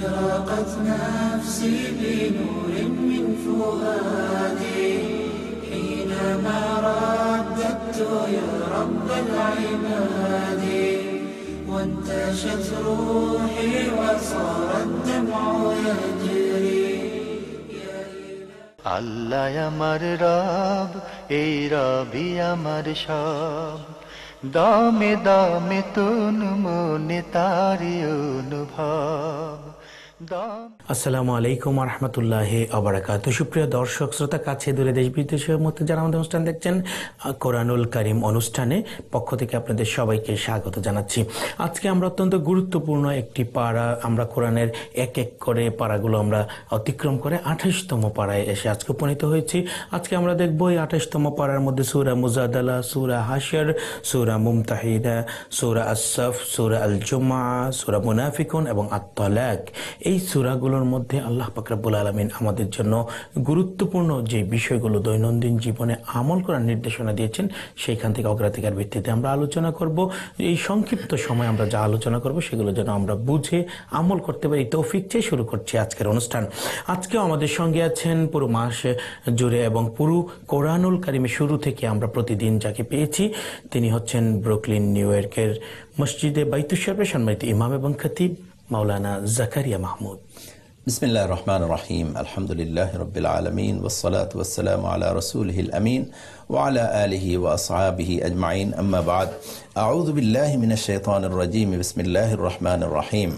أشرقت نفسي بنور من فؤادي حينما رددت يا رب العباد وانتشت روحي وصار الدمع يجري আল্লাহ আমার রব এই রবি আমার সব দামে দামে তুন মনে তারি অনুভব দান আসসালামু আলাইকুম রহমতুল্লাহ আবরাকাত সুপ্রিয় দর্শক, শ্রোতা, কাছে দূরে দেশ বিদেশের মধ্যে যারা আমাদের অনুষ্ঠান দেখছেন কোরআনুল করিম অনুষ্ঠানে পক্ষ থেকে আপনাদের সবাইকে স্বাগত জানাচ্ছি। আজকে আমরা অত্যন্ত গুরুত্বপূর্ণ একটি পাড়া, আমরা কোরআনের এক এক করে পাড়াগুলো আমরা অতিক্রম করে আঠাশতম পাড়ায় এসে আজকে উপনীত হয়েছি। আজকে আমরা দেখব এই আঠাশতম পাড়ার মধ্যে সুরা মুজাদালা, সুরা হাসর সুরা মুমতাহিদা, সুরা আসফ সুরা আল জুমা সুরা মুনাফিকুন এবং আত্মলাক এই সুরাগুলোর মধ্যে আল্লাহ পাকরাবুল আলমিন আমাদের জন্য গুরুত্বপূর্ণ যে বিষয়গুলো দৈনন্দিন জীবনে আমল করার নির্দেশনা দিয়েছেন, সেইখান থেকে অগ্রাধিকার ভিত্তিতে আমরা আলোচনা করব। এই সংক্ষিপ্ত সময় আমরা যা আলোচনা করব, সেগুলো যেন আমরা বুঝে আমল করতে পারি। তৌফিক চেয়ে শুরু করছি আজকের অনুষ্ঠান। আজকেও আমাদের সঙ্গে আছেন পুরো মাস জুড়ে এবং পুরো কোরআনুল কারিমে শুরু থেকে আমরা প্রতিদিন যাকে পেয়েছি, তিনি হচ্ছেন ব্রুকলিন, নিউ ইয়র্কের মসজিদে বাইতুসাহেবের সম্মানিত ইমাম এবং খতিব মাওলানা জাকারিয়া মাহমুদ। بسم الله الرحمن الرحيم الحمد لله رب العالمين والصلاة والسلام على رسوله الأمين وعلى آله وأصحابه أجمعين أما بعد أعوذ بالله من الشيطان الرجيم بسم الله الرحمن الرحيم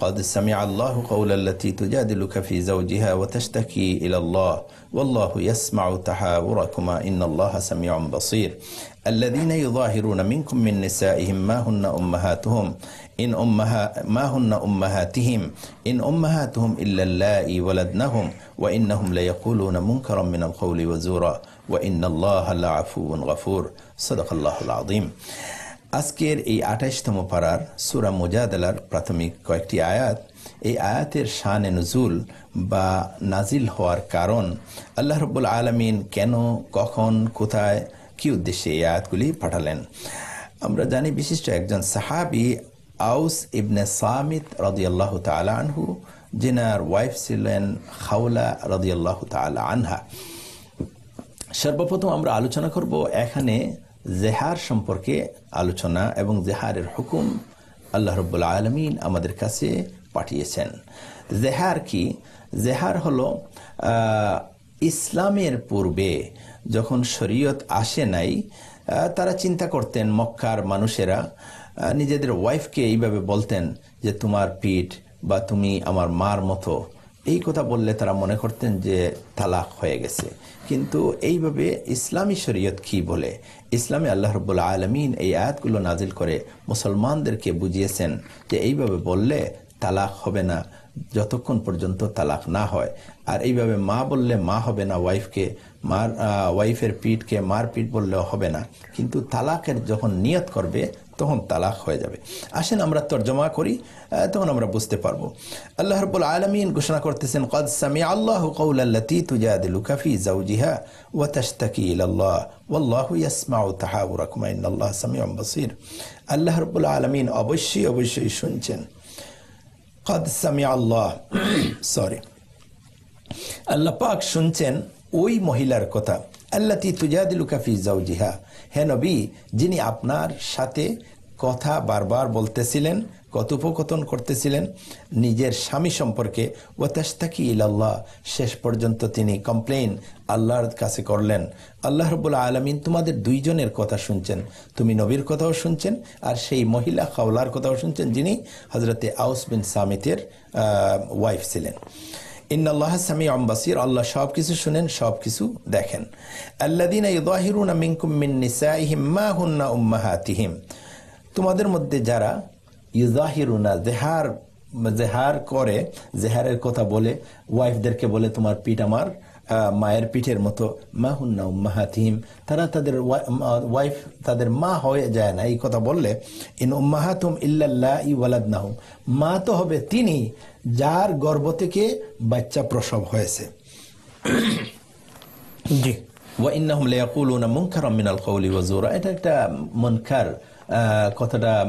قد سمع الله قول التي تجادلك في زوجها وتشتكي إلى الله والله يسمع تحاوركما إن الله سميع بصير الذين يظاهرون منكم من نسائهم ما هن أمهاتهم ইন উম্মাহা, মা হুন্না উম্মাহা তিহিম ইন উম্মাহা তুহম ইল্লাল্লাহ ওয়ালাদনাহুম, ওয়া ইন্নাহুম লায়াকুলুনা মুনকারাম মিনাল কওলি ওয়া যুরা, ওয়া ইন্নাল্লাহা লাআফুউন গফুর। সাদাকাল্লাহুল আযীম। আজকের এই আঠাশতম পাড়ার সুরা মুজাদালার প্রাথমিক কয়েকটি আয়াত, এই আয়াতের শানে নুজুল বা নাজিল হওয়ার কারণ আল্লাহ রব্বুল আলমিন কেন, কখন, কোথায়, কি উদ্দেশ্যে এই আয়াতগুলি পাঠালেন? আমরা জানি বিশিষ্ট একজন সাহাবি আউস ইবনে সামিত রদিয়াল্লাহ তালা আনহু, যিনার ওয়াইফ ছিলেন খাউলা রদিয়াল্লাহ তালা আনহা। সর্বপ্রথম আমরা আলোচনা করব এখানে জেহার সম্পর্কে আলোচনা এবং জেহারের হুকুম আল্লাহ রব্বুল আলমিন আমাদের কাছে পাঠিয়েছেন। জেহার কি? জেহার হলো ইসলামের পূর্বে যখন শরীয়ত আসে নাই তারা চিন্তা করতেন মক্কার মানুষেরা নিজেদের ওয়াইফকে এইভাবে বলতেন যে, তোমার পিঠ বা তুমি আমার মার মতো। এই কথা বললে তারা মনে করতেন যে, তালাক হয়ে গেছে। কিন্তু এইভাবে ইসলামী শরীয়ত কি বলে? ইসলামে আল্লাহ রব্বুল আলমিন এই আয়াতগুলো নাজিল করে মুসলমানদেরকে বুঝিয়েছেন যে, এইভাবে বললে তালাক হবে না, যতক্ষণ পর্যন্ত তালাক না হয়। আর এইভাবে মা বললে মা হবে না ওয়াইফকে মার ওয়াইফের পিঠকে মার পিঠ বললেও হবে না। কিন্তু তালাকের যখন নিয়ত করবে তখন তালাক হয়ে যাবে। আসেন আমরা তর্জমা করি তখন আমরা বুঝতে পারব। আল্লাহ রব্বুল আলমিন ঘোষণা করতেছেন, কদ সামি আল্লাহ কৌলাল্লাতি তুজাদিলুকা ফি জাওজিহা ওয়া তাশতাকি ইলাল্লাহ, ওয়াল্লাহু ইয়াসমাউ তাহাবুরাকুমা আল্লাহ রব্বুল আলমিন অবশ্যই অবশ্যই শুনছেন, কদ সামি আল্লাহ, সরি, আল্লাহ পাক শুনছেন ওই মহিলার কথা। আল্লাতি তুজাদিলু কাফি জাউজিহা হে নবী, যিনি আপনার সাথে কথা বারবার বলতেছিলেন, কথোপকথন করতেছিলেন, নিজের স্বামী সম্পর্কে ওয়াতাস্তাকি ইলাল্লাহ, শেষ পর্যন্ত তিনি কমপ্লেন আল্লাহর কাছে করলেন। আল্লাহ রবুল্লা আলমিন তোমাদের দুইজনের কথা শুনছেন। তুমি নবীর কথাও শুনছেন, আর সেই মহিলা খাওলার কথাও শুনছেন, যিনি হজরতে আউস বিন সামিতের ওয়াইফ ছিলেন। আল্লাহ সব কিছু শুনেন সব কিছু দেখেন আল্লাদিনা তোমাদের মধ্যে যারা ইজাহিরুনা জেহার জেহার করে, জেহারের কথা বলে, ওয়াইফদেরকে বলে, তোমার পিঠ আমার মায়ের পিঠের মতো। মা হুন্না উম্মাহাতিহিম। তারা তাদের ওয়াইফ তাদের মা হয়ে যায় না। এই কথা বললে ইন উম্মাহাতুম ইল্লাল্লাহ ই ওয়ালাদনাহুম। মা তো হবে তিনি যার গর্ব থেকে বাচ্চা প্রসব হয়েছে। জি। ওয়াইন্নাহুম লিয়াকুলুনা মুনকারাম মিনাল কওলি ওয়া জুরা। এটা একটা মুনকার কথাটা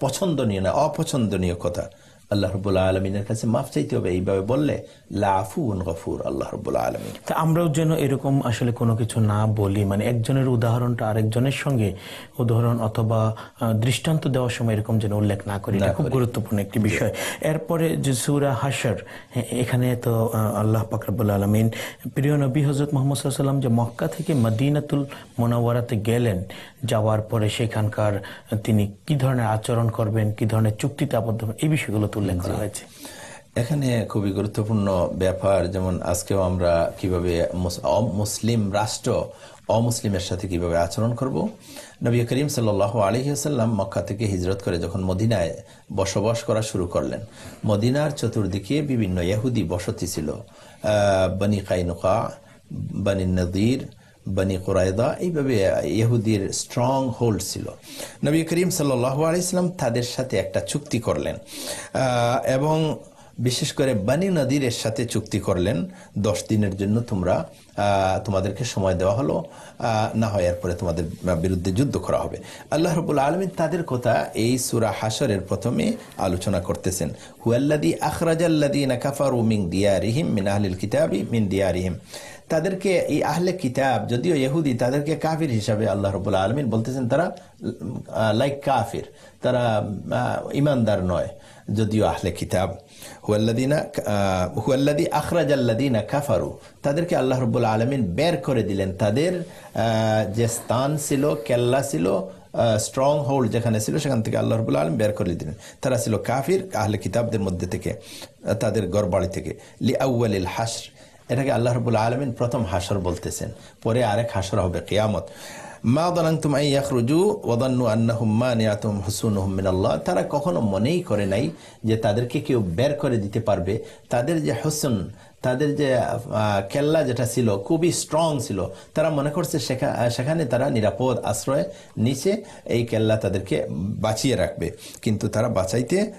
পছন্দনীয় না অপছন্দনীয় কথা। আল্লাহ রবুল্লা আলমিনের কাছে মাফ চাইতে হবে। এইভাবে বললে লাফুন গফুর আল্লাহ রবুল্লা আলমিন। তা আমরাও যেন এরকম আসলে কোনো কিছু না বলি মানে একজনের উদাহরণটা আরেকজনের সঙ্গে উদাহরণ অথবা দৃষ্টান্ত দেওয়ার সময় এরকম যেন উল্লেখ না করি। এটা খুব গুরুত্বপূর্ণ একটি বিষয়। এরপরে যে সুরা হাসার এখানে তো আল্লাহ পাকরাবুল আলমিন প্রিয় নবী হজরত মোহাম্মদ সাল্লাম যে মক্কা থেকে মদিনাতুল মোনাওয়ারাতে গেলেন যাওয়ার পরে সেখানকার তিনি কি ধরনের আচরণ করবেন কি ধরনের চুক্তিতে আবদ্ধ হবেন এই বিষয়গুলো তো উল্লেখ করা হয়েছে। এখানে খুবই গুরুত্বপূর্ণ ব্যাপার যেমন আজকেও আমরা কীভাবে মুস- অমুসলিম রাষ্ট্র অমুসলিমের সাথে কীভাবে আচরণ করব। নবী করিম সাল্লাহ আলহিহাল্লাম মক্কা থেকে হিজরত করে যখন মদিনায় বসবাস করা শুরু করলেন মদিনার চতুর্দিকে বিভিন্ন ইহুদি বসতি ছিল। বনি কাইনুকা বনি নদীর বনি কোরায়দা এইভাবে ইহুদির স্ট্রং হোল্ড ছিল। নবী করিম আলাইসলাম তাদের সাথে একটা চুক্তি করলেন। এবং বিশেষ করে বানি নদীরের সাথে চুক্তি করলেন। দশ দিনের জন্য তোমরা তোমাদেরকে সময় দেওয়া হলো। না হয় এরপরে তোমাদের বিরুদ্ধে যুদ্ধ করা হবে। আল্লাহ রবুল আলমিন তাদের কথা এই সুরা হাসরের প্রথমে আলোচনা করতেছেন। হুয়াল্লাদি আখরাজাল্লাদিন কাফারু মিং দিয়ারিহিম মিন আহলিল কিতাবি মিন দিয়ারিহিম। তাদেরকে এই আহলে কিতাব, যদিও ইহুদি, তাদেরকে কাফির হিসাবে আল্লাহ রবুল্লা আলমিন বলতেছেন, তারা লাইক কাফির, তারা ইমানদার নয়, যদিও আহলে কিতাব। হুয়াল্লাদিনা হুয়াল্লাদি আখরাজাল্লাদিনা কাফারু, তাদেরকে আল্লাহ রবুল্লা আলমিন বের করে দিলেন। তাদের যে স্থান ছিল, কেল্লা ছিল স্ট্রং হোল্ড যেখানে ছিল, সেখান থেকে আল্লাহ রবুল্লা আলম বের করে দিলেন। তারা ছিল কাফির, আহলে কিতাবদের মধ্যে থেকে, তাদের গড়বাড়ি থেকে। লি আউ্বালিল হাসর এটাকে আল্লাহ রবুল আলমিন প্রথম হাসর বলতেছেন। পরে আরেক হাসর হবে কেয়ামত। মা দানান্তুম আই ইয়াখরুজু ওয়াদান্নু আন্নাহুম মানিয়াতুম হুসুনুহুম মিনাল্লাহ। তারা কখনো মনেই করে নাই যে তাদেরকে কেউ বের করে দিতে পারবে। তাদের যে হুসন, তাদের যে কেল্লা যেটা ছিল, খুবই স্ট্রং ছিল। তারা মনে করছে সেখা- সেখানে তারা নিরাপদ আশ্রয় নিচে এই কেল্লা তাদেরকে বাঁচিয়ে রাখবে। কিন্তু তারা বাঁচাইতে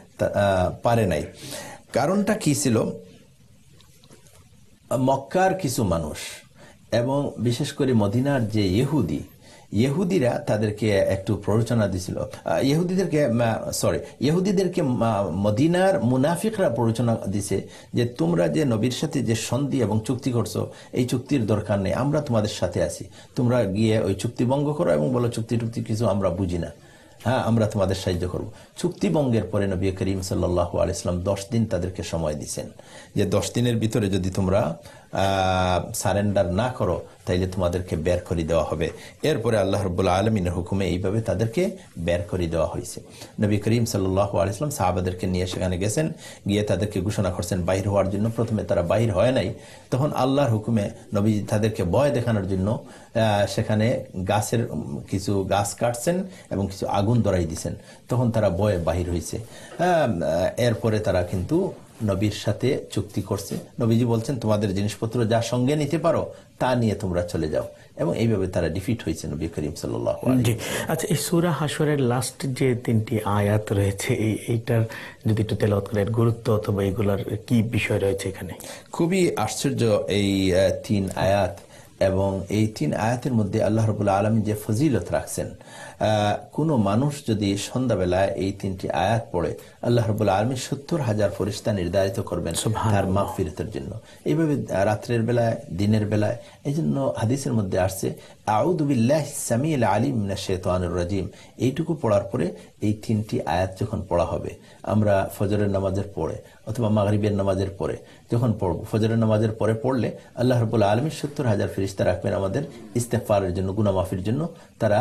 পারে নাই। কারণটা কি ছিল? মক্কার কিছু মানুষ এবং বিশেষ করে মদিনার যে ইহুদি, ইহুদিরা তাদেরকে একটু প্ররোচনা দিছিল। ইহুদিদেরকে সরি ইহুদিদেরকে মদিনার মুনাফিকরা প্ররোচনা দিছে যে তোমরা যে নবীর সাথে যে সন্ধি এবং চুক্তি করছ, এই চুক্তির দরকার নেই, আমরা তোমাদের সাথে আছি। তোমরা গিয়ে ওই চুক্তি ভঙ্গ করো এবং বলো চুক্তি টুক্তি কিছু আমরা বুঝি না। হ্যাঁ আমরা তোমাদের সাহায্য করব। চুক্তিবঙ্গের পরে নবী করিম সাল্লাহ আলিয়াল্লাম দশ দিন তাদেরকে সময় দিচ্ছেন যে দশ দিনের ভিতরে যদি তোমরা সারেন্ডার না করো, তাইলে তোমাদেরকে বের করে দেওয়া হবে। এরপরে আল্লাহ রব্বুল্লা আলমিনের হুকুমে এইভাবে তাদেরকে বের করে দেওয়া হয়েছে। নবী করিম সাল্লাহ আলাইসলাম সাহাবাদেরকে নিয়ে সেখানে গেছেন, গিয়ে তাদেরকে ঘোষণা করছেন, বাহির হওয়ার জন্য প্রথমে তারা বাহির হয় নাই। তখন আল্লাহর হুকুমে নবী তাদেরকে ভয় দেখানোর জন্য সেখানে গাছের কিছু গাছ কাটছেন এবং কিছু আগুন ধরাই দিছেন। তখন তারা বয়ে বাহির হয়েছে এরপরে তারা কিন্তু নবীর সাথে চুক্তি করছে। নবীজি বলছেন তোমাদের জিনিসপত্র যা সঙ্গে নিতে পারো তা নিয়ে তোমরা চলে যাও। এবং এইভাবে তারা ডিফিট হয়েছে নবী করিম সাল্লাহ আচ্ছা এই সুরা হাসরের লাস্ট যে তিনটি আয়াত রয়েছে এই এইটার যদি একটু তেলাওয়াত করেন গুরুত্ব অথবা এগুলার কি বিষয় রয়েছে এখানে? খুবই আশ্চর্য এই তিন আয়াত। এবং এই তিন আয়াতের মধ্যে আল্লাহ রবুল্লা আলমী যে ফজিলত রাখছেন কোনো মানুষ যদি সন্ধ্যাবেলায় এই তিনটি আয়াত পড়ে আল্লাহ রবুল আলমী সত্তর হাজার ফরিস্তা নির্ধারিত করবেন তার মাগফিরতের জন্য। এইভাবে রাত্রের বেলায় দিনের বেলায় এই জন্য হাদিসের মধ্যে আসছে আউদুবিল্লাহ সামিল আলিম শেতানুর রাজিম। এইটুকু পড়ার পরে এই তিনটি আয়াত যখন পড়া হবে, আমরা ফজরের নামাজের পরে অথবা মাগরিবের নামাজের পরে যখন পড়ব, ফজরের নামাজের পরে পড়লে আল্লাহ রবুল্লা আলমী সত্তর হাজার ফিরিস্তা রাখবেন আমাদের ইস্তেফারের জন্য গুনামাফির জন্য। তারা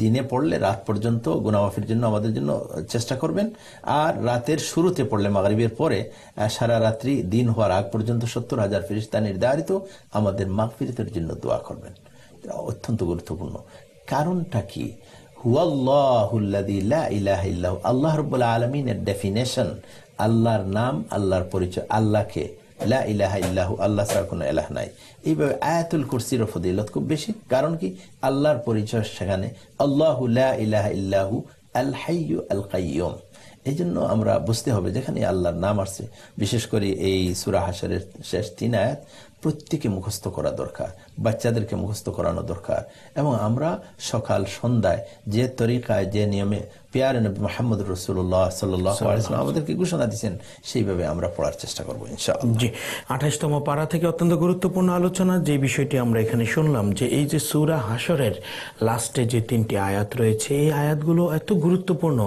দিনে পড়লে রাত পর্যন্ত গুনামাফির জন্য আমাদের জন্য চেষ্টা করবেন। আর রাতের শুরুতে পড়লে মাগরিবের পরে সারা রাত্রি দিন হওয়ার আগ পর্যন্ত সত্তর হাজার ফিরিস্তা নির্ধারিত। আমাদের মাগফিরতের জন্য দোয়া করবেন। অত্যন্ত গুরুত্বপূর্ণ। কারণটা কি? আল্লাহ রব্বুল্লাহ আলমিনের ডেফিনেশন আল্লাহর নাম, আল্লাহর পরিচয়, আল্লাহকে আল্লাহ ছাড়া কোনো এলাহ নাই। এইভাবে আয়াতুল কুরসির ফদিলত খুব বেশি। কারণ কি? আল্লাহর পরিচয় সেখানে। আল্লাহু লা ইল্লাহু আল হাইয়ু আল কাইয়ুম এই জন্য আমরা বুঝতে হবে যেখানে আল্লাহর নাম আসছে। বিশেষ করে এই সুরা হাসরের শেষ তিন আয়াত প্রত্যেকে মুখস্থ করা দরকার, বাচ্চাদেরকে মুখস্থ করানো দরকার। এবং আমরা সকাল, সন্ধ্যায় যে তরিকায়, যে নিয়মে পেয়ারে নবী মোহাম্মদ রসুল্লাহ সাল্লাহ আমাদেরকে ঘোষণা দিচ্ছেন সেইভাবে আমরা পড়ার চেষ্টা করব জি, আঠাশতম পারা থেকে অত্যন্ত গুরুত্বপূর্ণ আলোচনা, যে বিষয়টি আমরা এখানে শুনলাম, যে এই যে সুরা হাসরের লাস্টে যে তিনটি আয়াত রয়েছে, এই আয়াতগুলো এত গুরুত্বপূর্ণ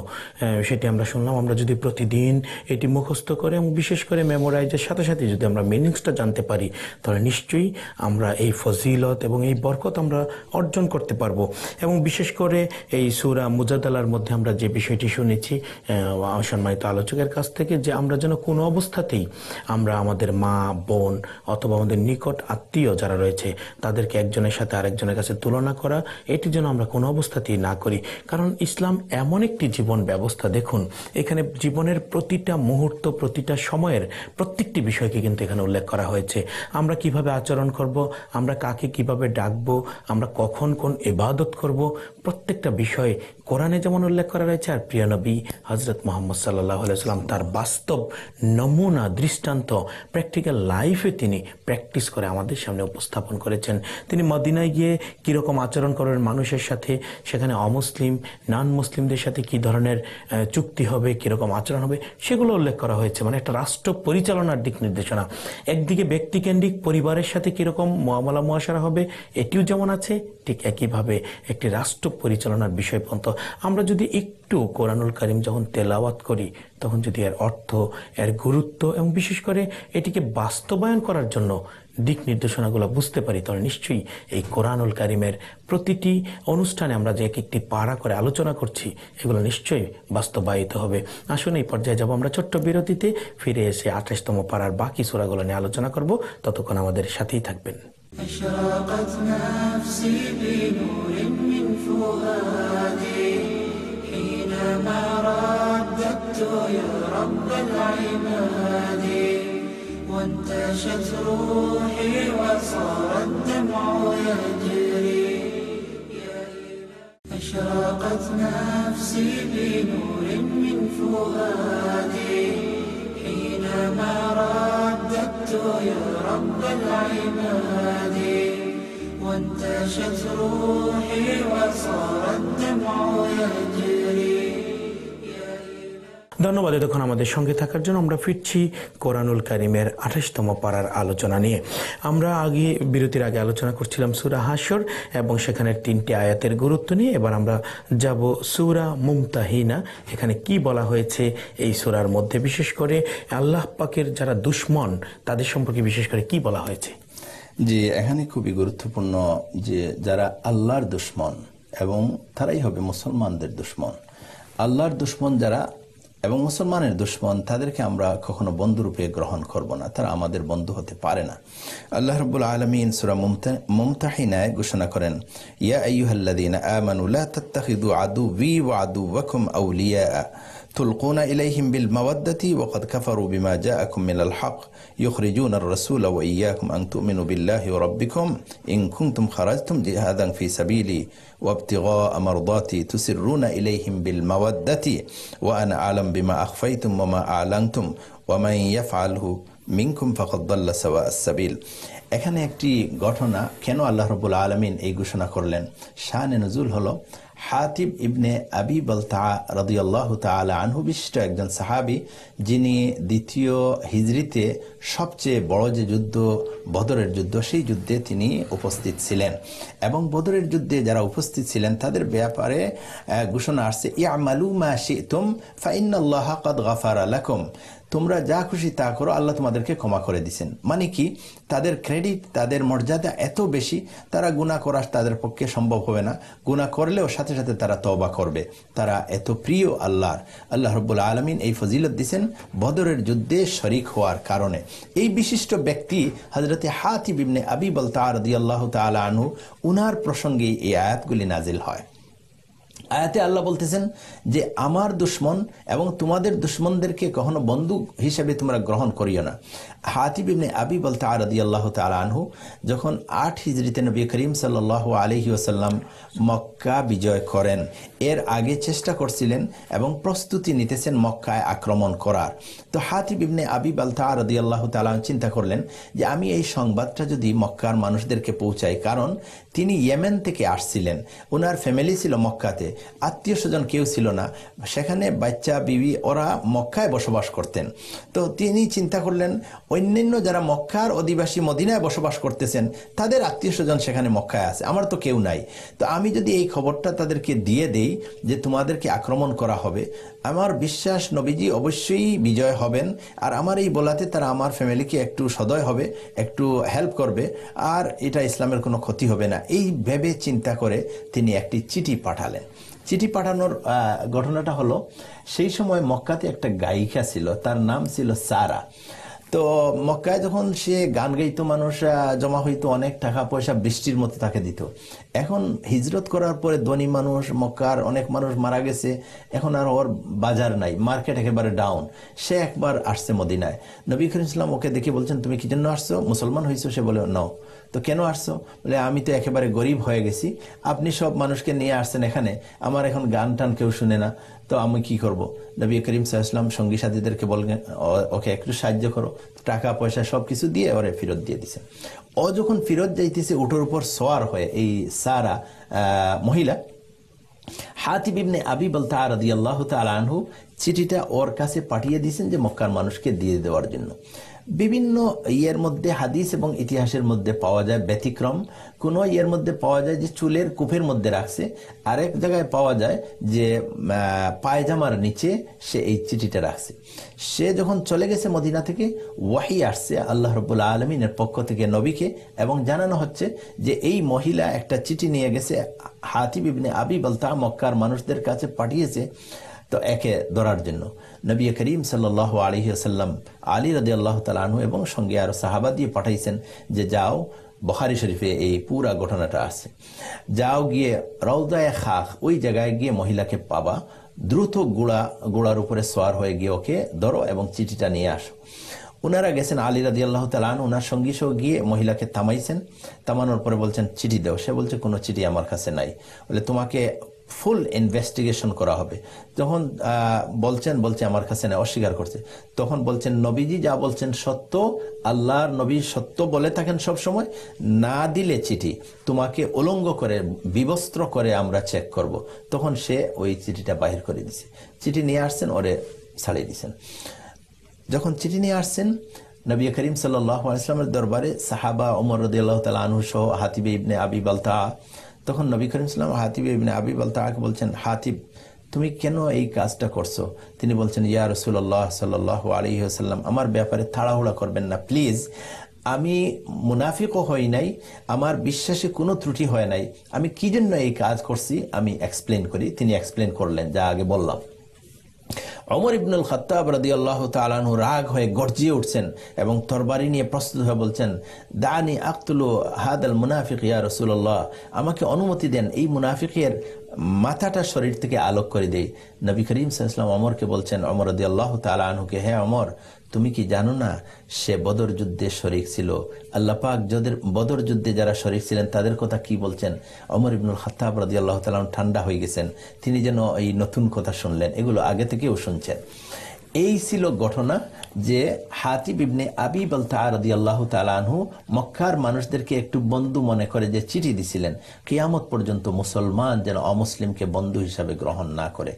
সেটি আমরা শুনলাম। আমরা যদি প্রতিদিন এটি মুখস্থ করে এবং বিশেষ করে মেমোরাইজের সাথে সাথে যদি আমরা মিনিংসটা জানতে পারি তাহলে নিশ্চয়ই আমরা এই ফজিলত এবং এই বরকত আমরা অর্জন করতে পারব। এবং বিশেষ করে এই সুরা মুজাদালার মধ্যে আমরা যে বিষয়টি শুনেছি সম্মানিত আলোচকের কাছ থেকে যে আমরা যেন কোনো অবস্থাতেই আমরা আমাদের মা, বোন অথবা আমাদের নিকট আত্মীয় যারা রয়েছে, তাদেরকে একজনের সাথে আরেকজনের কাছে তুলনা করা, এটি যেন আমরা কোনো অবস্থাতেই না করি। কারণ ইসলাম এমন একটি জীবন ব্যবস্থা, দেখুন, এখানে জীবনের প্রতিটা মুহূর্ত, প্রতিটা সময়ের প্রত্যেকটি বিষয়কে কিন্তু এখানে উল্লেখ করা হয়েছে। আমরা কীভাবে আচরণ করব? আমরা কাকে কীভাবে ডাকবো? আমরা কখন কোন এবাদত করব? প্রত্যেকটা বিষয় কোরআনে যেমন উল্লেখ করা রয়েছে, আর প্রিয় নবী হজরত মোহাম্মদ সাল্লাহ সাল্লাম তার বাস্তব নমুনা, দৃষ্টান্ত প্র্যাকটিক্যাল লাইফে তিনি প্র্যাকটিস করে আমাদের সামনে উপস্থাপন করেছেন। তিনি মদিনায় গিয়ে কীরকম আচরণ করেন মানুষের সাথে, সেখানে অমুসলিম নন মুসলিমদের সাথে কি ধরনের চুক্তি হবে, কীরকম আচরণ হবে, সেগুলো উল্লেখ করা হয়েছে। মানে একটা রাষ্ট্র পরিচালনার দিক নির্দেশনা। একদিকে ব্যক্তিকেন্দ্রিক পরিবারের সাথে কীরকম মোয়ামলা মহাসারা হবে, এটিও যেমন আছে, ঠিক একইভাবে একটি রাষ্ট্র পরিচালনার বিষয় পর্যন্ত। আমরা যদি একটু কোরআনুল করিম যখন তেলাওয়াত করি, তখন যদি এর অর্থ, এর গুরুত্ব এবং বিশেষ করে এটিকে বাস্তবায়ন করার জন্য দিক নির্দেশনাগুলো বুঝতে পারি, তাহলে নিশ্চয়ই এই কোরআনুল কারিমের প্রতিটি অনুষ্ঠানে আমরা যে এক একটি পাড়া করে আলোচনা করছি, এগুলো নিশ্চয়ই বাস্তবায়িত হবে। আসুন এই পর্যায়ে যাব আমরা ছোট্ট বিরতিতে, ফিরে এসে আঠাশতম পাড়ার বাকি সুরাগুলো নিয়ে আলোচনা করব। ততক্ষণ আমাদের সাথেই থাকবেন। أشرقت نفسي بنور من فؤادي. حينما رددت يا رب العباد وانتشت روحي وصار الدمع يجري. أشرقت نفسي بنور من فؤادي. حينما رددت يا رب العباد. وانتشت روحي وصار الدمع يجري. ধন্যবাদ এতক্ষণ আমাদের সঙ্গে থাকার জন্য। আমরা ফিরছি কোরআনুল কারিমের আঠাশতম পাড়ার আলোচনা নিয়ে। আমরা আগে বিরতির আগে আলোচনা করছিলাম সুরা হাসর এবং সেখানের তিনটি আয়াতের গুরুত্ব নিয়ে। এবার আমরা যাব সুরা মুমতাহিনা। এখানে কি বলা হয়েছে এই সুরার মধ্যে? বিশেষ করে আল্লাহ পাকের যারা দুশ্মন, তাদের সম্পর্কে বিশেষ করে কি বলা হয়েছে? জি, এখানে খুবই গুরুত্বপূর্ণ যে যারা আল্লাহর দুশ্মন এবং তারাই হবে মুসলমানদের দুশ্মন। আল্লাহর দুশ্মন যারা এবং মুসলমানের দুশ্মন তাদেরকে আমরা কখনো বন্ধুরূপে গ্রহণ করব না। তারা আমাদের বন্ধু হতে পারে না। আল্লাহ রব্বুল আলমিন সুরা মুমতাহিনায় ঘোষণা করেন, ইয়া আইয়ুহাল্লাদিন আমানু লা আদু বি ওয়া আদুওয়াকুম আউলিয়া تلقون إليهم بالمودة وقد كفروا بما جاءكم من الحق يخرجون الرسول وإياكم أن تؤمنوا بالله ربكم إن كنتم خرجتم جهادا في سبيلي وابتغاء مرضاتي تسرون إليهم بالمودة وأنا أعلم بما أخفيتم وما أعلنتم ومن يفعله মিনকুম ফকদ্দাল্লা সাওয়া সাবিল এখানে একটি ঘটনা কেন আল্লাহ রবুল আলমিন এই ঘোষণা করলেন শাহ নজুল হলো হাতিব ইবনে আবি বলতা রদিয়াল্লাহ তালা আনহু বিশিষ্ট একজন সাহাবি, যিনি দ্বিতীয় হিজড়িতে সবচেয়ে বড় যে যুদ্ধ, বদরের যুদ্ধ, সেই যুদ্ধে তিনি উপস্থিত ছিলেন। এবং বদরের যুদ্ধে যারা উপস্থিত ছিলেন, তাদের ব্যাপারে ঘোষণা আসছে ইয়া মালু মা শিতুম ফাইনাল্লাহ কদ গাফার আলাকুম তোমরা যা খুশি তা করো, আল্লাহ তোমাদেরকে ক্ষমা করে দিছেন। মানে কি? তাদের ক্রেডিট তাদের মর্যাদা এত বেশি, তারা গুণা করা তাদের পক্ষে সম্ভব হবে না। গুণা করলেও সাথে সাথে তারা তবা করবে। তারা এত প্রিয় আল্লাহর। আল্লাহ রব্বুল আলমিন এই ফজিলত দিছেন বদরের যুদ্ধে শরিক হওয়ার কারণে। এই বিশিষ্ট ব্যক্তি হজরতে হাতি বিবনে আবি বলতা রদি আল্লাহ তালা আনহু, উনার প্রসঙ্গেই এই আয়াতগুলি নাজিল হয়। আয়াতে আল্লাহ বলতেছেন যে, আমার দুশ্মন এবং তোমাদের দুশ্মনদেরকে কখনো বন্ধু হিসেবে তোমরা গ্রহণ করিও না। হাতিব ইবনে আবি বলতে আরদি আল্লাহ আনহু যখন আট হিজড়িতে নবী করিম সাল্লাহ আলহি ওসাল্লাম মক্কা বিজয় করেন এর আগে চেষ্টা করছিলেন এবং প্রস্তুতি নিতেছেন মক্কায় আক্রমণ করার। তো হাতিব ইবনে আবি বালতা রদি আল্লাহ তালা চিন্তা করলেন যে আমি এই সংবাদটা যদি মক্কার মানুষদেরকে পৌঁছাই, কারণ তিনি ইয়েমেন থেকে আসছিলেন। ওনার ফ্যামিলি ছিল মক্কাতে, আত্মীয় স্বজন কেউ ছিল না। সেখানে বাচ্চা, বিবি, ওরা মক্কায় বসবাস করতেন। তো তিনি চিন্তা করলেন, অন্যান্য যারা মক্কার অধিবাসী মদিনায় বসবাস করতেছেন, তাদের আত্মীয় স্বজন সেখানে মক্কায় আছে, আমার তো কেউ নাই। তো আমি যদি এই খবরটা তাদেরকে দিয়ে দেই যে তোমাদেরকে আক্রমণ করা হবে। আমার বিশ্বাস নবীজি অবশ্যই বিজয় হবেন, আর আমার এই বলাতে তারা আমার ফ্যামিলিকে একটু সদয় হবে, একটু হেল্প করবে, আর এটা ইসলামের কোনো ক্ষতি হবে না। এই ভেবে চিন্তা করে তিনি একটি চিঠি পাঠালেন। চিঠি পাঠানোর ঘটনাটা হলো, সেই সময় মক্কাতে একটা গায়িকা ছিল, তার নাম ছিল সারা। তো মক্কায় যখন সে গান গাইতো মানুষ জমা হইতো অনেক টাকা পয়সা বৃষ্টির মতো তাকে দিত। এখন হিজরত করার পরে ধনী মানুষ, মক্কার অনেক মানুষ মারা গেছে। এখন আর ওর বাজার নাই, মার্কেট একেবারে ডাউন সে একবার আসছে মদিনায়। নবী করিম ইসলাম ওকে দেখে বলছেন, তুমি কি জন্য আসছো? মুসলমান হয়েছো সে বলে, নাও। তো কেন আসছো? বলে, আমি তো একেবারে গরিব হয়ে গেছি। আপনি সব মানুষকে নিয়ে আসছেন এখানে। আমার এখন গান টান কেউ শুনে না। তো আমি কি করব? নবী করিম সাল্লাম সঙ্গী সাথীদেরকে বললেন ওকে একটু সাহায্য করো। টাকা, পয়সা সবকিছু দিয়ে ওরে ফেরত দিয়ে দিছে। ও যখন ফেরত যাইতেছে উঠোর উপর সোয়ার হয়ে, এই সারা মহিলা, হাতিব ইবনে আবি আল্লাহ চিঠিটা ওর কাছে পাঠিয়ে দিয়েছেন যে মক্কার মানুষকে দিয়ে দেওয়ার জন্য। বিভিন্ন ইয়ের মধ্যে, হাদিস এবং ইতিহাসের মধ্যে পাওয়া যায় ব্যতিক্রম। কোন ইয়ের মধ্যে পাওয়া যায় যে চুলের কূপের মধ্যে রাখছে, আরেক জায়গায় পাওয়া যায় যে পায়জামার নিচে সে এই চিঠিটা রাখছে। সে যখন চলে গেছে মদিনা থেকে, ওয়াহি আসছে আল্লাহ রবুল্লা আলমিনের পক্ষ থেকে নবীকে এবং জানানো হচ্ছে যে এই মহিলা একটা চিঠি নিয়ে গেছে, হাতিব ইবনে আবি বলতা মক্কার মানুষদের কাছে পাঠিয়েছে, তো একে ধরার জন্য। নবী করিম সাল্লাহ আলহি আসাল্লাম আলী রদি আল্লাহ তালু এবং সঙ্গে আরও সাহাবা দিয়ে পাঠাইছেন যে, যাও বখারি শরীফে এই পুরা ঘটনাটা আছে। যাও গিয়ে রৌদায় খাখ ওই জায়গায় গিয়ে মহিলাকে পাবা। দ্রুত গুড়া, গোড়ার উপরে সোয়ার হয়ে গিয়ে ওকে ধরো এবং চিঠিটা নিয়ে আসো। ওনারা গেছেন আলী রাজি আল্লাহ তালান ওনার সঙ্গী সহ গিয়ে মহিলাকে থামাইছেন। থামানোর পরে বলছেন, চিঠি দেও। সে বলছে, কোনো চিঠি আমার কাছে নাই। বলে, তোমাকে ফুল ইনভেস্টিগেশন করা হবে। যখন বলছেন, বলছে, আমার কাছে না অস্বীকার করছে। তখন বলছেন, নবীজি যা বলছেন সত্য, আল্লাহর নবী সত্য বলে থাকেন সব সময়। না দিলে চিঠি, তোমাকে উলঙ্গ করে, বিবস্ত্র করে আমরা চেক করব। তখন সে ওই চিঠিটা বাহির করে দিছে। চিঠি নিয়ে আসছেন, ওরে ছাড়িয়ে দিছেন। যখন চিঠি নিয়ে আসছেন, নবী করিম সাল্লাহ ইসলামের দরবারে সাহাবা ওমর রদিয়াল্লাহ তালা আনহু হাতিবে ইবনে আবি বালতা তখন নবী করিম সাল্লাম হাতিব ইবনে আবি তাহাকে বলছেন, হাতিব, তুমি কেন এই কাজটা করছ? তিনি বলছেন, ইয়া রসুল্লাহ সাল্লাহ আলী সাল্লাম আমার ব্যাপারে তাড়াহুড়া করবেন না, প্লিজ। আমি মুনাফিকও হই নাই, আমার বিশ্বাসে কোনো ত্রুটি হয় নাই। আমি কি জন্য এই কাজ করছি? আমি এক্সপ্লেন করি। তিনি এক্সপ্লেন করলেন, যা আগে বললাম। অমর ইবনুল খত্তাব রাদি আল্লাহ তালানু রাগ হয়ে গর্জিয়ে উঠছেন এবং তরবারি নিয়ে প্রস্তুত হয়ে বলছেন, দানি আক্তুল হাদাল মুনাফিক, ইয়া রসুল্লাহ আমাকে অনুমতি দেন, এই মুনাফিকের মাথাটা শরীর থেকে আলোক করে দেই। নবী করিম সাহা ইসলাম অমরকে বলছেন অমর রদি আল্লাহ তালানহুকে হ্যাঁ অমর তুমি কি জানো না, সে বদর যুদ্ধে শরিক ছিল? আল্লাহ পাক যাদের বদর যুদ্ধে যারা শরিক ছিলেন, তাদের কথা কি বলছেন? অমর ইবনুল হাত্তাব রাজি আল্লাহ তালাম ঠান্ডা হয়ে গেছেন। তিনি যেন এই নতুন কথা শুনলেন। এগুলো আগে থেকেও শুনছেন। এই ছিল ঘটনা। যে হাতিব ইবনে আবি বলতা রাদি আল্লাহ তালানহু মক্কার মানুষদেরকে একটু বন্ধু মনে করে যে চিঠি দিছিলেন। কিয়ামত পর্যন্ত মুসলমান যেন অমুসলিমকে বন্ধু হিসাবে গ্রহণ না করে।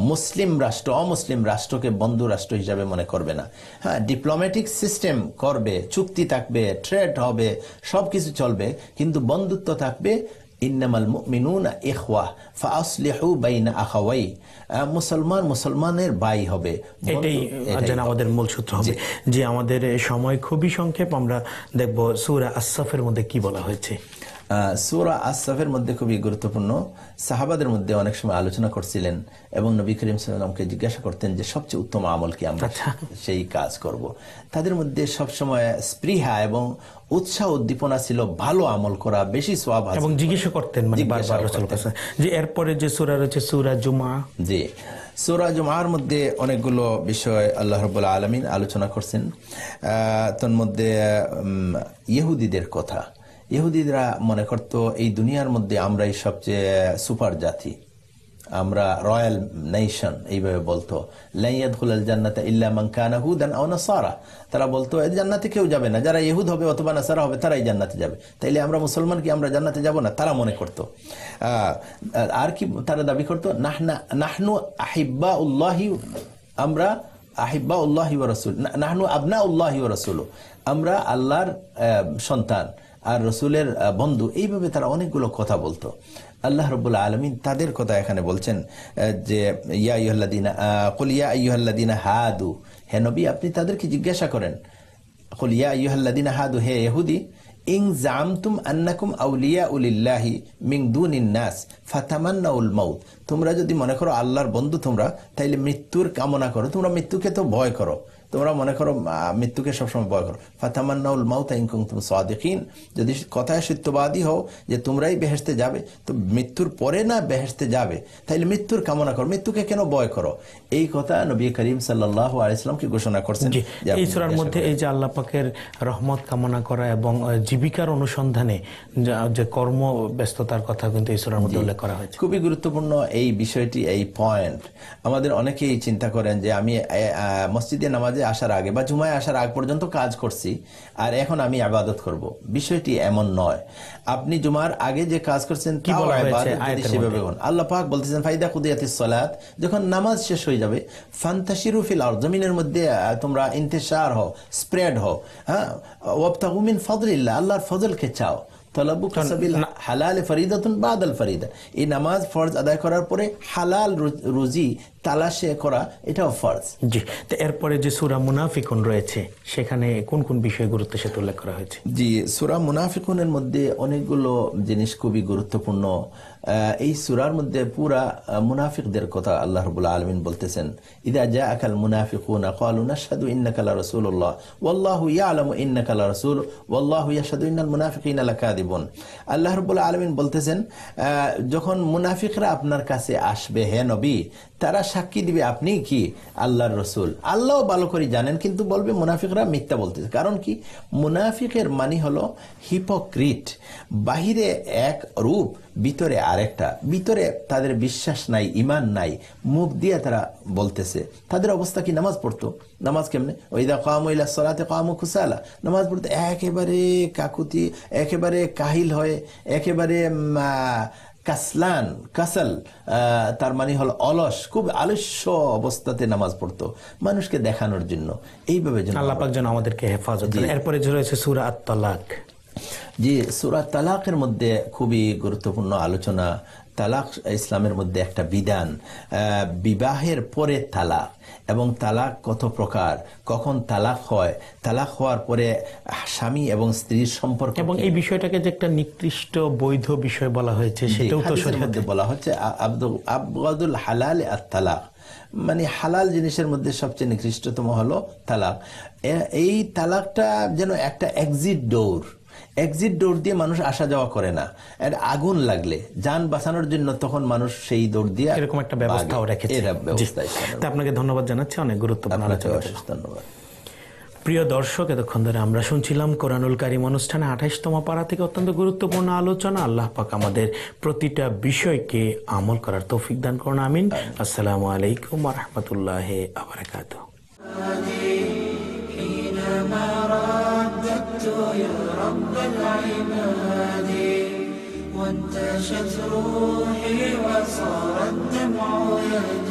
মুসলিম রাষ্ট্র অমুসলিম রাষ্ট্রকে বন্ধু রাষ্ট্র হিসাবে মনে করবে না। হ্যাঁ ডিপ্লোম্যাটিক সিস্টেম করবে, চুক্তি থাকবে ট্রেড হবে, সবকিছু চলবে, কিন্তু বন্ধুত্ব থাকবে ইন্নামাল মুমিনুনা ইখওয়া ফাসলিহু বাইনা আখাওয়াই। আহ, মুসলমান মুসলমানের ভাই হবে। এটাই যেন আমাদের মূল সূত্র হবে। যে আমাদের সময় খুবই সংক্ষেপ আমরা দেখব সুরা আসসাফের মধ্যে কি বলা হয়েছে। সূরা আসফের মধ্যে খুবই গুরুত্বপূর্ণ। সাহাবাদের মধ্যে অনেক সময় আলোচনা করছিলেন এবং নবী করিম সাল্লামকে জিজ্ঞাসা করতেন যে সবচেয়ে উত্তম আমল কি আমরা আচ্ছা। সেই কাজ করব। তাদের মধ্যে সবসময় স্পৃহা এবং উৎসাহ উদ্দীপনা ছিল ভালো আমল করা বেশি সোয়াব এবং জিজ্ঞাসা করতেন মানে বারবার। যে এরপরে যে সুরা রয়েছে সুরা জুমা জি। সুরা জুমার মধ্যে অনেকগুলো বিষয় আল্লাহ রবুল্লা আলমিন আলোচনা করছেন। তোর মধ্যে ইহুদিদের কথা। ইহুদিরা মনে করতো, এই দুনিয়ার মধ্যে আমরাই সবচেয়ে সুপার জাতি। আমরা রয়্যাল নেশন, এইভাবে বলতো। লাইয়াদুল জান্নাতে ইল্লা মানকানা হুদান আও নাসারা। তারা বলতো জান্নাতে কেউ যাবে না। যারা ইহুদ হবে অথবা নাসারা হবে, তারাই জান্নাতে যাবে। তাইলে আমরা মুসলমান কি আমরা জান্নাতে যাব না? তারা মনে করতো। আর কি তারা দাবি করতো? নাহনা, নাহনু আহিব্বা উল্লাহি আমরা আহিব্বা উল্লাহি রাসূল নাহনু আবনা উল্লাহি রাসূল। আমরা আল্লাহর সন্তান। আর রসুলের বন্ধু, এইভাবে তারা অনেকগুলো কথা বলতো। আল্লাহ রবুল্লা আলমিন তাদের কথা এখানে বলছেন যে, ইয়া ইহল্লাদিনা কলিয়া ইহল্লাদিনা হাদু। হে নবী, আপনি তাদেরকে জিজ্ঞাসা করেন কলিয়া ইহল্লাদিনা হাদু, হে ইহুদি, ইং জামতুম আন্নাকুম আউলিয়া উলিল্লাহি মিং দুনিন নাস, ফাতামান্নাউল মাউত। তোমরা যদি মনে করো আল্লাহর বন্ধু তোমরা, তাইলে মৃত্যুর কামনা করো। তোমরা মৃত্যুকে তো ভয় করো। তোমরা মনে করো মৃত্যুকে সবসময় ভয় করো। ফাতামান্নাউল মাউতা ইন কুনতুম সাদিকিন। যদি কথায় সত্যবাদী হও যে তোমরাই বেহেশতে যাবে তো মৃত্যুর পরে না বেহেশতে যাবে? তাইলে মৃত্যুর কামনা করো মৃত্যুকে কেন ভয় করো? এই কথা নবী করিম সাল্লাল্লাহু আলাইহি সাল্লামকে ঘোষণা করছেন? এই সুরার মধ্যে এই যে আল্লাহ পাকের রহমত কামনা করা এবং জীবিকার অনুসন্ধানে যে কর্ম ব্যস্ততার কথা কিন্তু এই সুরার মধ্যে উল্লেখ করা হয়েছে। খুবই গুরুত্বপূর্ণ এই বিষয়টি এই পয়েন্ট আমাদের অনেকেই চিন্তা করেন যে আমি মসজিদে নামাজে আসার আগে বা জুমায় আসার আগ পর্যন্ত কাজ করছি আর এখন আমি আবাদত করব। বিষয়টি এমন নয়। আপনি জুমার আগে যে কাজ করছেন সেভাবে আল্লাহ পাক বলতেছেন ফাইদা কুদিয়াতিস সালাত যখন নামাজ শেষ হয়ে যাবে ফান্তাশিরু ফিল আরদ জমিনের মধ্যে তোমরা ইন্তেশার হও স্প্রেড হও হ্যাঁ ওয়াবতাগু মিন ফাদলিল্লাহ আল্লাহর ফজলকে চাও। হালাল ফরিদাতুন বাদাল ফরিদা এই নামাজ ফরজ আদায় করার পরে হালাল রুজি তালাশে করা এটাও ফরজ। জি। তো এরপরে যে সুরা মুনাফিকুন রয়েছে সেখানে কোন কোন বিষয়ে গুরুত্ব সাথে উল্লেখ করা হয়েছে? জি সুরা মুনাফিকুনের মধ্যে অনেকগুলো জিনিস খুবই গুরুত্বপূর্ণ। এই সুরার মধ্যে পুরা মুনাফিকদের কথা আল্লাহ রবুল্লা আলমিন বলতেছেন, ইদা জা আকাল মুনাফিকুন কালু নাশহাদু ওল্লাহ রাসূলুল্লাহ ওয়াল্লাহু ইয়ালামু কালা রসুল রাসূল ওয়াল্লাহু ইয়াশহাদু ইন্নাল মুনাফিকিনা লাকাযিবুন। আল্লাহ রবুল্লা আলমিন বলতেছেন যখন মুনাফিকরা আপনার কাছে আসবে, হে নবী তারা সাক্ষী দিবে, আপনি কি? আল্লাহর রসুল। আল্লাহ ভালো করে জানেন, কিন্তু বলবে মুনাফিকরা মিথ্যা বলতেছে। কারণ কি? মুনাফিকের মানি হলো হিপোক্রিট বাহিরে এক রূপ, ভিতরে আরেকটা। ভিতরে তাদের বিশ্বাস নাই ইমান নাই, মুখ দিয়ে তারা বলতেছে। তাদের অবস্থা কি? নামাজ পড়তো। নামাজ কেমনে? ওইদা কাম ইলা সলাতে কামু খুসালা নামাজ পড়তে একেবারে কাকুতি, একেবারে কাহিল হয়ে, একেবারে কাসলান কাসাল তার মানে হল অলস খুব আলস্য অবস্থাতে নামাজ পড়তো মানুষকে দেখানোর জন্য। এইভাবে আল্লাপাক যেন আমাদেরকে হেফাজত। এরপরে রয়েছে সুরা আত-তালাক। জি সুরা তালাকের মধ্যে খুবই গুরুত্বপূর্ণ আলোচনা তালাক ইসলামের মধ্যে একটা বিধান আহ, বিবাহের পরে তালাক এবং তালাক কত প্রকার কখন তালাক হয় তালাক হওয়ার পরে স্বামী এবং স্ত্রীর সম্পর্ক এবং এই বিষয়টাকে যে একটা নিকৃষ্ট বৈধ বিষয় বলা হয়েছে সেটাও তো বলা হচ্ছে আব্দুল আবগাদুল হালাল আর তালাক। মানে হালাল জিনিসের মধ্যে সবচেয়ে নিকৃষ্টতম হলো তালাক। এই তালাকটা যেন একটা এক্সিট ডোর এক্সিট ডোর দিয়ে মানুষ আসা যাওয়া করে না। আর আগুন লাগলে যান বাঁচানোর জন্য তখন মানুষ সেই দৌড় দিয়ে এরকম একটা ব্যবস্থাও রেখেছে। আপনাকে ধন্যবাদ জানাচ্ছি অনেক গুরুত্বপূর্ণ আলোচনা। ধন্যবাদ। প্রিয় দর্শক এতক্ষণ ধরে আমরা শুনছিলাম কোরআনুল কারিম অনুষ্ঠানে আঠাইশতম পাড়া থেকে অত্যন্ত গুরুত্বপূর্ণ আলোচনা। আল্লাহ পাক আমাদের প্রতিটা বিষয়কে আমল করার তৌফিক দান করুন আমিন। আসসালামু আলাইকুম রহমতুল্লাহ আবরাকাত العباد وانتشت روحي وصار الدمع يهدي.